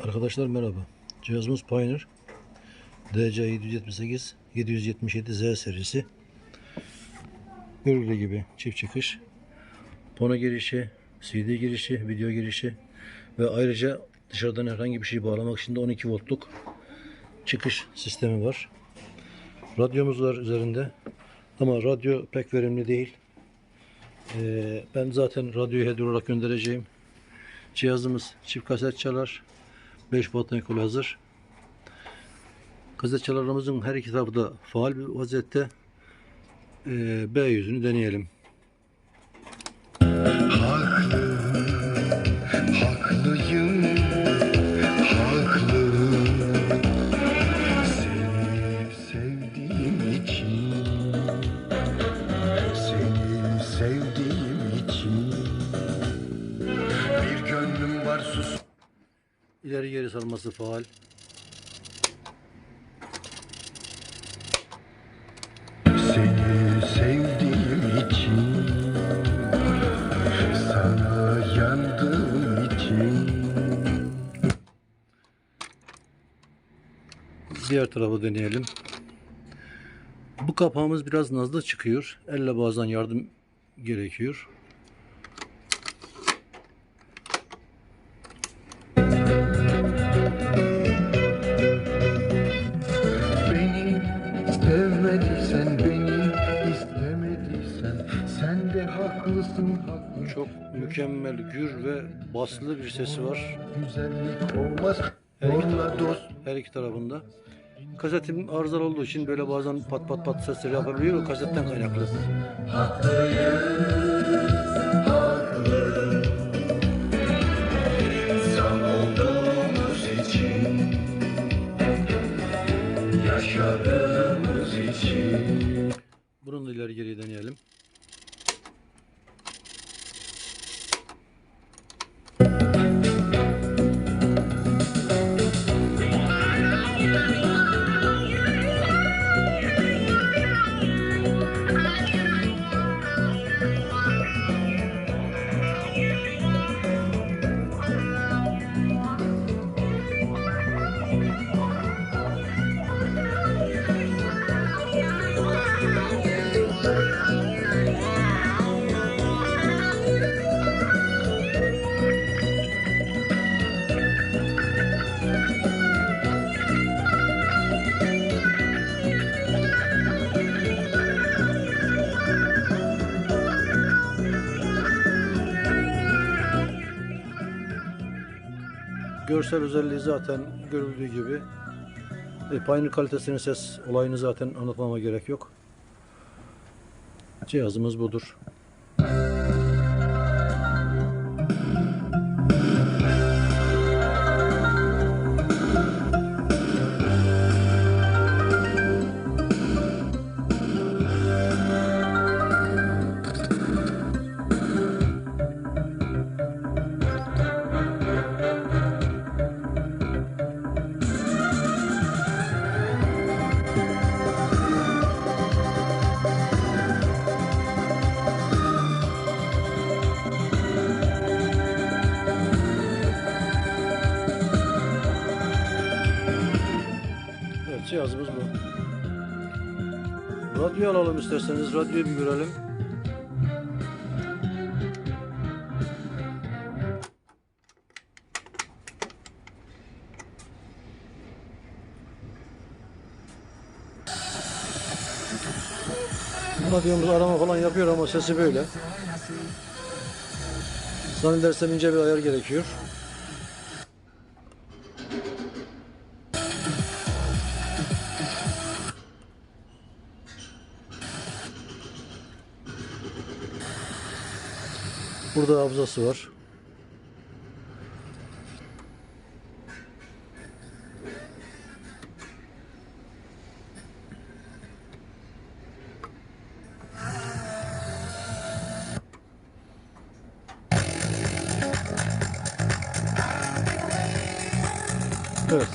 Arkadaşlar merhaba. Cihazımız Pioneer DC778 777Z serisi. Görüldüğü gibi çift çıkış. Pona girişi, CD girişi, video girişi ve ayrıca dışarıdan herhangi bir şey bağlamak için de 12 voltluk çıkış sistemi var. Radyomuz var üzerinde. Ama radyo pek verimli değil. Ee, ben zaten radyoyu hediye olarak göndereceğim. Cihazımız çift kaset çalar. 5 watt ekol hazır. Kaset çalarımızın her iki tarafı da faal bir vaziyette. Ee, B yüzünü deneyelim. Sevdiğim için, seni sevdiğim İleri geri sarması faal. Seni sevdiğim için, sana yandığım için. Diğer tarafı deneyelim. Bu kapağımız biraz nazlı çıkıyor. Elle bazen yardım gerekiyor. Haklısın, haklısın. Çok mükemmel, gür ve baslı bir sesi var. Güzellik olmaz, Her iki, dost. her iki tarafında. Kasetim arızalı olduğu için böyle bazen pat pat pat sesleri yapabiliyor. O kasetten kaynaklı. İnsan olduğumuz için, yaşadığımız için. Bunu da ileri geri deneyelim. Görsel özelliği zaten görüldüğü gibi. E, Pioneer kalitesinin ses olayını zaten anlatmama gerek yok. Cihazımız budur. Evet cihazımız bu. Radyo alalım isterseniz. Radyoyu bir görelim. Radyomuz arama falan yapıyor ama sesi böyle. Zannedersem ince bir ayar gerekiyor. Burada hafızası var. Evet.